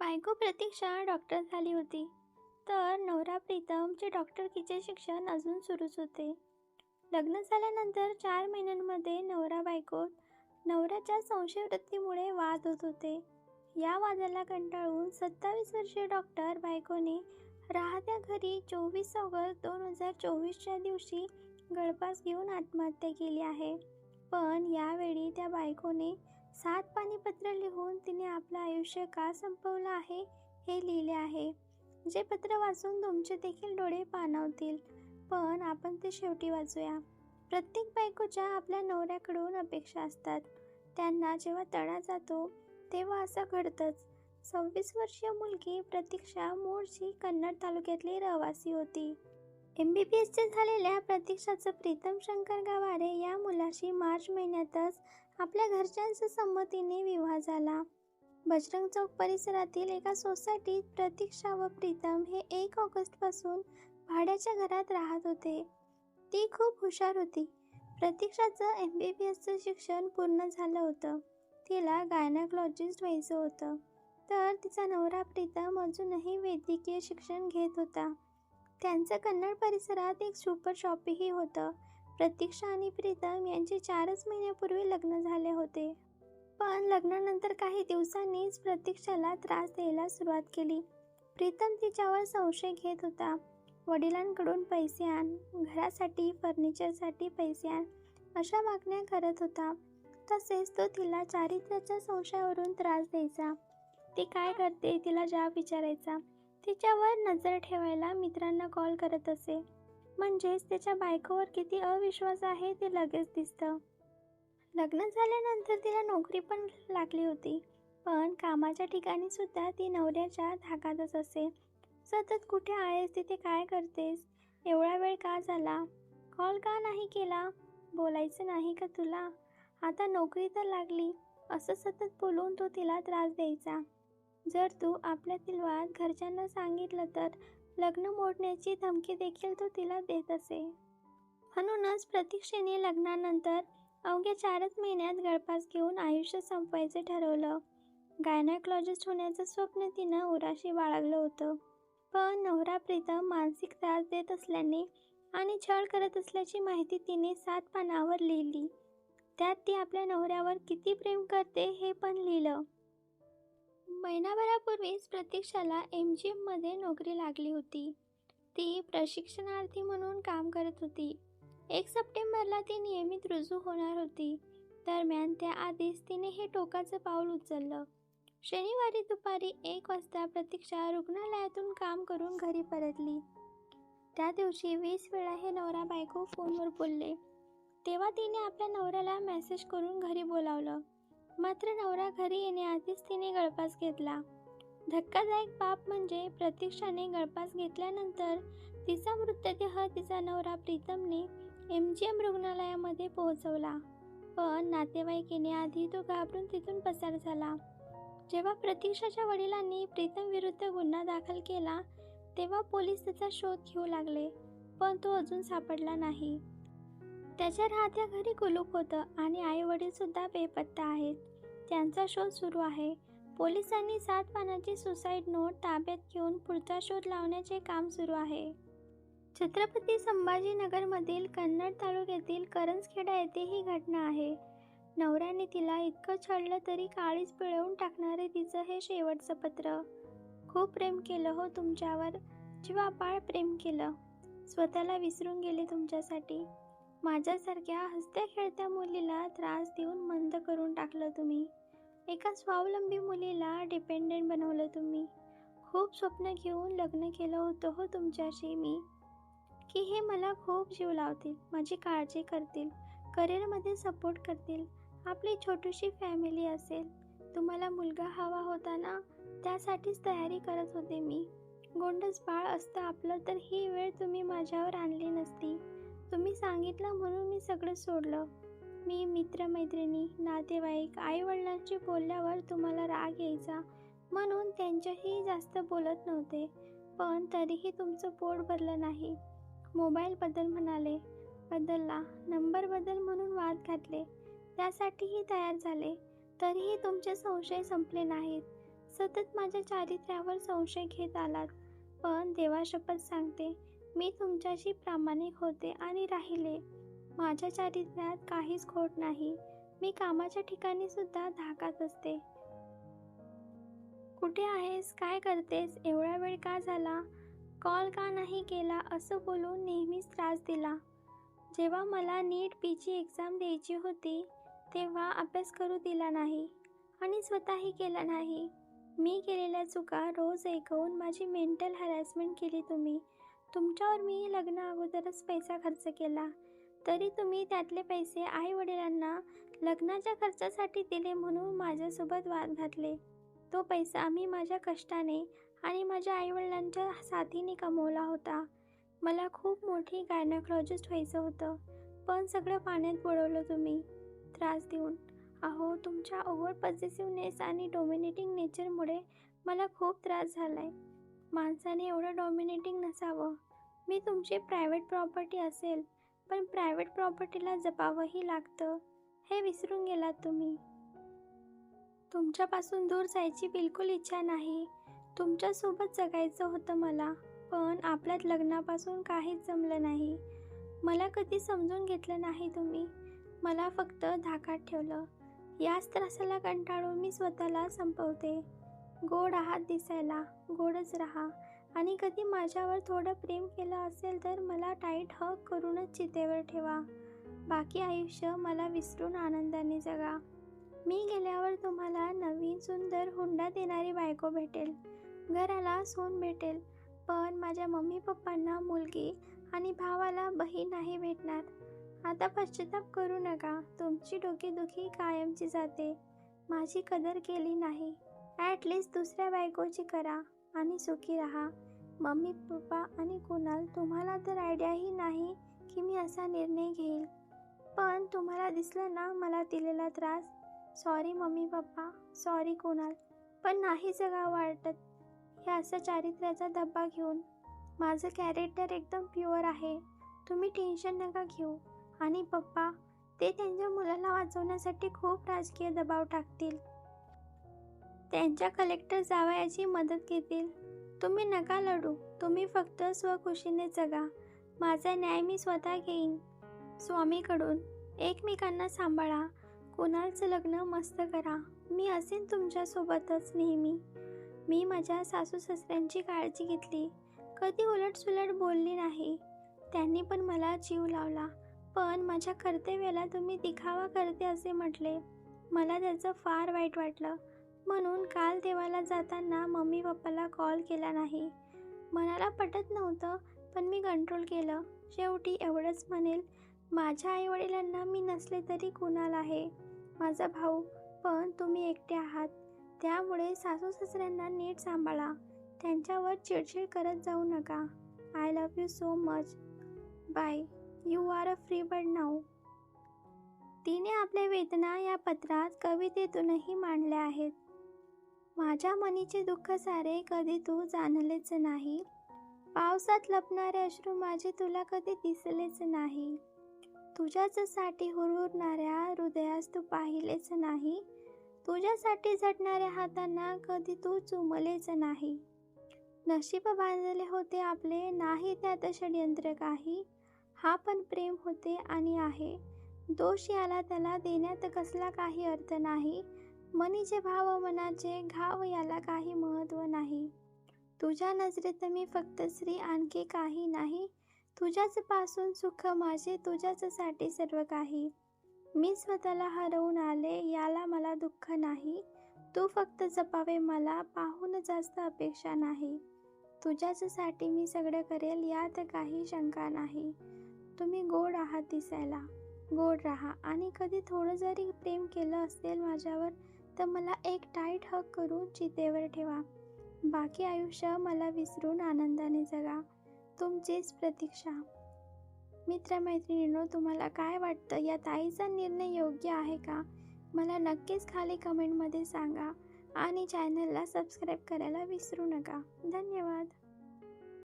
बायको प्रतीक्षा डॉक्टर झाली होती. तर नवरा प्रीतमचे डॉक्टरकीचे शिक्षण अजून सुरूच होते. लग्न झाल्यानंतर चार महिन्यांमध्ये नवरा बायको नवऱ्याच्या संशयवृत्तीमुळे वाद होत होते. या वादाला कंटाळून सत्तावीस वर्षीय डॉक्टर बायकोने राहत्या घरी चोवीस ऑगस्ट दोन हजार चोवीसच्या दिवशी गळफास घेऊन आत्महत्या केली आहे. पण यावेळी त्या बायकोने सात पाणीपत्र लिहून तिने आपलं आयुष्य का संपवलं आहे हे लिहिले आहे. जे पत्र वाचून तुमचे देखील डोळे पाणावतील. पण आपण ते शेवटी वाचूया. प्रत्येक बायकोच्या आपल्या नवऱ्याकडून अपेक्षा असतात. त्यांना जेव्हा तडा जातो तेव्हा असं घडतंच. सव्वीस वर्षीय मुलगी प्रतीक्षा मूळची कन्नड तालुक्यातली रहिवासी होती. एम बी बी एसच्या झालेल्या प्रतीक्षाचं प्रीतम शंकर गावारे या मुलाशी मार्च महिन्यातच आपल्या घरच्यांच्या संमतीने विवाह झाला. बजरंग चौक परिसरातील एका सोसायटीत प्रतीक्षा व प्रीतम हे एक ऑगस्टपासून भाड्याच्या घरात राहत होते. ती खूप हुशार होती. प्रतीक्षाचं एम बी बी एसचं शिक्षण पूर्ण झालं होतं. तिला गायनाकॉलॉजिस्ट व्हायचं होतं. तर तिचा नवरा प्रीतम अजूनही वैद्यकीय शिक्षण घेत होता. त्यांचं कन्नड परिसरात एक सुपर शॉपही होतं. प्रतीक्षा आणि प्रीतम यांचे चारच महिन्यापूर्वी लग्न झाले होते. पण लग्नानंतर काही दिवसांनीच प्रतीक्षाला त्रास द्यायला सुरुवात केली. प्रीतम तिच्यावर संशय घेत होता. वडिलांकडून पैसे आण घरासाठी फर्निचरसाठी पैसे आण अशा मागण्या करत होता. तसेच तो तिला चारित्र्याच्या संशयावरून त्रास द्यायचा. ती काय करते तिला जाब विचारायचा. तिच्यावर नजर ठेवायला मित्रांना कॉल करत असे. म्हणजेच त्याच्या बायकोवर किती अविश्वास आहे ते लगेच दिसतं. लग्न झाल्यानंतर तिला नोकरी पण लागली होती. पण कामाच्या ठिकाणी सुद्धा ती नवऱ्याच्या धाकातच असे. सतत कुठे आहेस तिथे काय करतेस? एवढा वेळ का झाला? कॉल का नाही केला? बोलायचं नाही का तुला? आता नोकरी तर लागली. असं सतत बोलून तो तिला त्रास द्यायचा. जर तू आपल्यातील वाद घरच्यांना सांगितलं तर लग्न मोडण्याची धमकी देखील तो तिला देत असे. म्हणूनच प्रतीक्षेने लग्नानंतर अवघ्या चारच महिन्यात गळपास घेऊन आयुष्य संपवायचं ठरवलं. गायनाकॉलॉजिस्ट होण्याचं स्वप्न तिनं उराशी बाळगलं होतं. पण नवरा प्रीतम मानसिक त्रास देत असल्याने आणि छळ करत असल्याची माहिती तिने सात पानावर लिहिली. त्यात ती आपल्या नवऱ्यावर किती प्रेम करते हे पण लिहिलं. महिनाभरापूर्वीच प्रतीक्षाला एम जी एममध्ये नोकरी लागली होती. ती प्रशिक्षणार्थी म्हणून काम करत होती. एक सप्टेंबरला ती नियमित रुजू होणार होती. दरम्यान त्याआधीच तिने हे टोकाचं पाऊल उचललं. शनिवारी दुपारी एक वाजता प्रतीक्षा रुग्णालयातून काम करून घरी परतली. त्या दिवशी वीस वेळा हे नवरा बायको फोनवर बोलले. तेव्हा तिने आपल्या नवऱ्याला मेसेज करून घरी बोलावलं. मात्र नवरा घरी येण्याआधीच तिने गळपास घेतला. धक्कादायक बाप म्हणजे प्रतीक्षाने गळपास घेतल्यानंतर तिचा मृतदेह तिचा नवरा प्रीतमने एम जी एम रुग्णालयामध्ये पोहोचवला. पण नातेवाईक येण्याआधी तो घाबरून तिथून पसार झाला. जेव्हा प्रतीक्षाच्या वडिलांनी प्रीतम विरुद्ध गुन्हा दाखल केला तेव्हा पोलीस त्याचा शोध घेऊ लागले पण तो अजून सापडला नाही. त्याच्या राहत्या घरी कुलूप होतं आणि आई वडील सुद्धा बेपत्ता आहेत. त्यांचा शोध सुरू आहे. पोलिसांनी सात पानाची सुसाईड नोट ताब्यात घेऊन पुढचा शोध लावण्याचे काम सुरू आहे. छत्रपती संभाजीनगरमधील कन्नड तालुक्यातील करंजखेडा येथे ही घटना आहे. नवऱ्याने तिला इतकं छळलं तरी काळीच पिळवून टाकणारे तिचं हे शेवटचं पत्र. खूप प्रेम केलं हो तुमच्यावर. जीवापाळ प्रेम केलं. स्वतःला विसरून गेले तुमच्यासाठी. माझ्यासारख्या हसत्या खेळत्या मुलीला त्रास देऊन मंद करून टाकलं तुम्ही. एका स्वावलंबी मुलीला डिपेंडेंट बनवलं तुम्ही. खूप स्वप्न घेऊन लग्न केलं होतं हो तुमच्याशी मी. की हे मला खूप जीव लावतील माझी काळजी करतील करिअरमध्ये सपोर्ट करतील आपली छोटीशी फॅमिली असेल. तुम्हाला मुलगा हवा होता ना त्यासाठीच तयारी करत होते मी. गोंडस बाळ असतं आपलं तर ही वेळ तुम्ही माझ्यावर आणली नसती. सांगितलं म्हणून मी सगळं सोडलं. मी मित्रमैत्रिणी नातेवाईक आईवडिलांशी बोलल्यावर तुम्हाला राग यायचा म्हणून त्यांच्याही जास्त बोलत नव्हते. पण तरीही तुमचं पोट भरलं नाही. मोबाईलबद्दल म्हणाले. बदलला. नंबर बदल म्हणून वाद घातले. त्यासाठीही तयार झाले. तरीही तुमचे संशय संपले नाहीत. सतत माझ्या चारित्र्यावर संशय घेत आलात. पण देवा शपथ सांगते. मी तुमच्याशी प्रामाणिक होते आणि राहिले. माझ्या चारित्र्यात काहीच खोट नाही. मी कामाच्या ठिकाणी सुद्धा धाकात असते. कुठे आहेस? काय करतेस? एवढा वेळ का झाला? कॉल का नाही केला? असं बोलून नेहमीच त्रास दिला. जेव्हा मला नीट पीची एक्झाम द्यायची होती तेव्हा अभ्यास करू दिला नाही आणि स्वतःही केला नाही. मी केलेल्या चुका रोज ऐकवून माझी मेंटल हॅरॅसमेंट केली तुम्ही. तुमच्यावर मी लग्न अगोदरच पैसा खर्च केला. तरी तुम्ही त्यातले पैसे आई वडिलांना लग्नाच्या खर्चासाठी दिले म्हणून माझ्यासोबत वाद घातले. तो पैसा मी माझ्या कष्टाने आणि माझ्या आईवडिलांच्या साथीने कमवला होता. मला खूप मोठी गायनाकॉलॉजिस्ट व्हायचं होतं पण सगळं पाण्यात बुडवलं तुम्ही. त्रास देऊन. अहो तुमच्या ओव्हर पॉझिटिव्हनेस आणि डोमिनेटिंग नेचरमुळे मला खूप त्रास झाला आहे माणसाने एवढं डॉमिनेटिंग नसावं. मी तुमची प्रायव्हेट प्रॉपर्टी असेल पण प्रायव्हेट प्रॉपर्टीला जपावंही लागतं. हे विसरून गेलात तुम्ही. तुमच्यापासून दूर जायची बिलकुल इच्छा नाही. तुमच्यासोबत जगायचं होतं मला पण आपल्यात लग्नापासून काहीच जमलं नाही. मला कधी समजून घेतलं नाही तुम्ही. मला फक्त धाकात ठेवलं. याच त्रासाला कंटाळून मी स्वतःला संपवते. गोड आहात दिसायला. गोडच राहा. आणि कधी माझ्यावर थोडं प्रेम केलं असेल तर मला टाईट हक करूनच चितेवर ठेवा. बाकी आयुष्य मला विसरून आनंदाने जगा. मी गेल्यावर तुम्हाला नवीन सुंदर हुंडा देणारी बायको भेटेल. घराला सोन भेटेल. पण माझ्या मम्मी पप्पांना मुलगी आणि भावाला बहीण नाही भेटणार. आता पश्चाताप करू नका. तुमची डोकेदुखी कायमची जाते. माझी कदर केली नाही. ॲटलिस्ट दुसऱ्या बायकोची करा आणि सुखी राहा. मम्मी पप्पा आणि कुणाल तुम्हाला तर आयडियाही नाही की मी असा निर्णय घेईल. पण तुम्हाला दिसलं ना मला दिलेला त्रास? Sorry mummy papa. Sorry Kunal. पण नाही जगा वाटत. हे असं चारित्र्याचा धब्बा घेऊन. माझं कॅरेक्टर एकदम प्युअर आहे. तुम्ही टेन्शन नका घेऊ. आणि पप्पा ते त्यांच्या मुलाला वाचवण्यासाठी खूप राजकीय दबाव टाकतील. त्यांच्या कलेक्टर जावयाची मदत घेतील. तुम्ही नका लढू. तुम्ही फक्त स्वखुशीने जगा. माझा न्याय मी स्वतः घेईन. स्वामीकडून एकमेकांना सांभाळा. कुणालचं लग्न मस्त करा. मी असेन तुमच्यासोबतच नेहमी. मी माझ्या सासू सासऱ्यांची काळजी घेतली. कधी उलटसुलट बोलली नाही. त्यांनी पण मला जीव लावला. पण माझ्या कर्तव्याला तुम्ही दिखावा करते असे म्हटले. मला त्याचं फार वाईट वाटलं. म्हणून काल देवाला जाताना मम्मी पप्पाला कॉल केला नाही. मनाला पटत नव्हतं पण मी कंट्रोल केलं. शेवटी एवढंच म्हणेल माझ्या आईवडिलांना मी नसले तरी कुणाला आहे? माझा भाऊ पण तुम्ही एकटे आहात. त्यामुळे सासू सासऱ्यांना नीट सांभाळा. त्यांच्यावर चिडचिड करत जाऊ नका. I love you so much bye you are a free bird now तिने आपल्या वेदना या पत्रात कवितेतूनही मांडल्या आहेत. माझ्या मनीचे दुःख सारे कधी तू जाणलेच नाही. पावसात लपणारे अश्रू माझे तुला कधी दिसलेच नाही. तुझ्याच साठी हुरहुरणाऱ्या हृदयास तू पाहिलेच नाही. तुझ्यासाठी झटणाऱ्या हातांना कधी तू चुमलेच नाही. नशीब बांधले होते आपले नाही त्यात षडयंत्र काही. हा पण प्रेम होते आणि आहे. दोष याला त्याला देण्यात कसला काही अर्थ नाही. मनीचे भाव मनाचे घाव याला काही महत्त्व नाही. तुझ्या नजरेत मी फक्त स्त्री आणखी काही नाही. तुझ्याच पासून सुख माझे तुझ्याच साठी सर्व काही. मी स्वतःला हरवून आले याला मला दुःख नाही. तू फक्त जपावे मला पाहून जास्त अपेक्षा नाही. तुझ्याच साठी मी सगळं करेल यात काही शंका नाही. तुम्ही गोड आहात दिसायला. गोड राहा. आणि कधी थोडं जरी प्रेम केलं असेल माझ्यावर तर मला एक टाईट हक करून चितेवर ठेवा. बाकी आयुष्य मला विसरून आनंदाने जगा. तुमचीच प्रतीक्षा. मित्रमैत्रिणींनो तुम्हाला काय वाटतं? या ताईचा निर्णय योग्य आहे का? मला नक्कीच खाली कमेंटमध्ये सांगा. आणि चॅनलला सबस्क्राईब करायला विसरू नका. धन्यवाद.